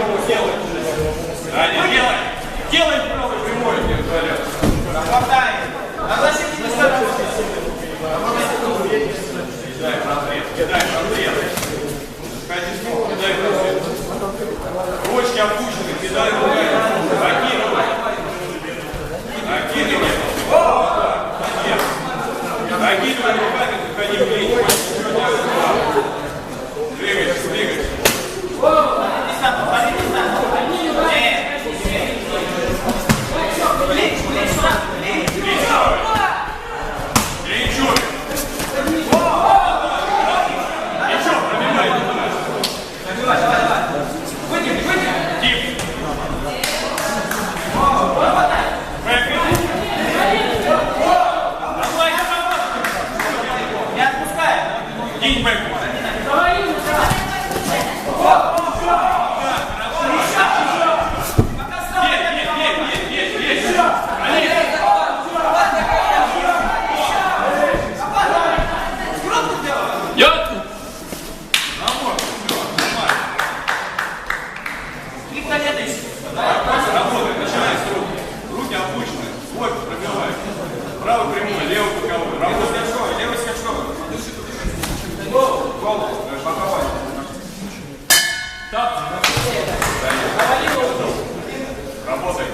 Obrigado. Работай.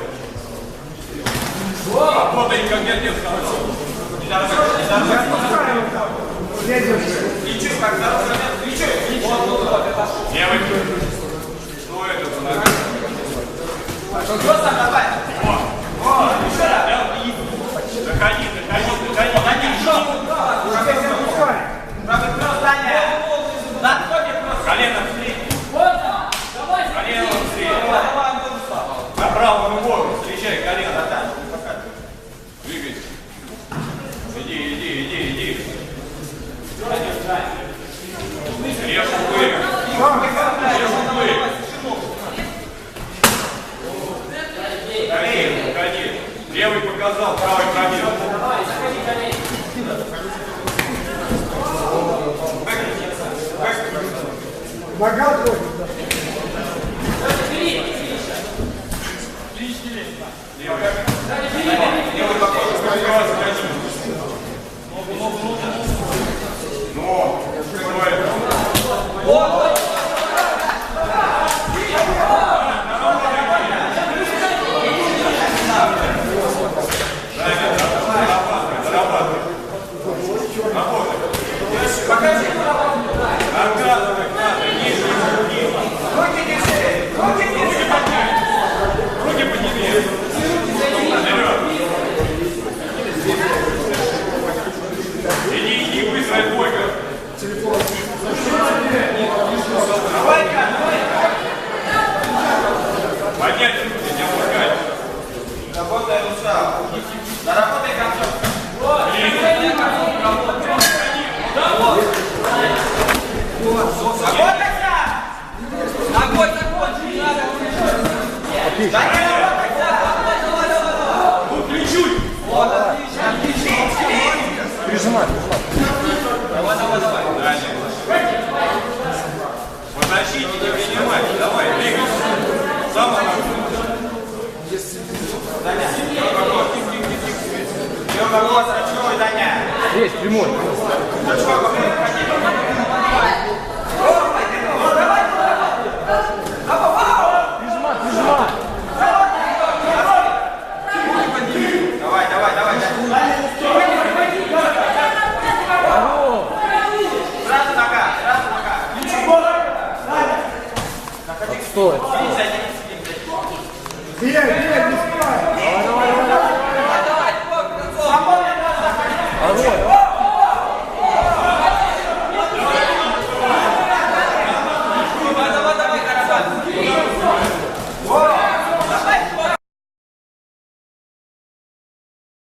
Работай, как я нет, Лечи, как здорово, лечи. Вот, вот, вот, это. Левый. Что это за нога? Просто давай. Вот. Вот, еще раз. Заходи. Скорее, уходи. Левый показал, правый пробил. Нога трогает. Левый покой, скорее, скорее. Ну, что это? Накатывай, Поднять руки, не опускать. Работай рука. Доработай концов. Работайся! Огонь, огонь, не надо. Да не работайся! Ну, чуть-чуть. Вот, отлично, отлично. Прижимай, прижимай. Давай, давай, давай. Далее. По защите не принимай. Давай, двигайся. Сам Даня, левый тик, тик, тик, тик. Левый ногой, срочной, Даня. Есть, прямой. Прижимай, прижимай. Давай, давай, давай. Сразу нога, сразу нога. Стой. Сидеть за ним. Бей, бей, не спай.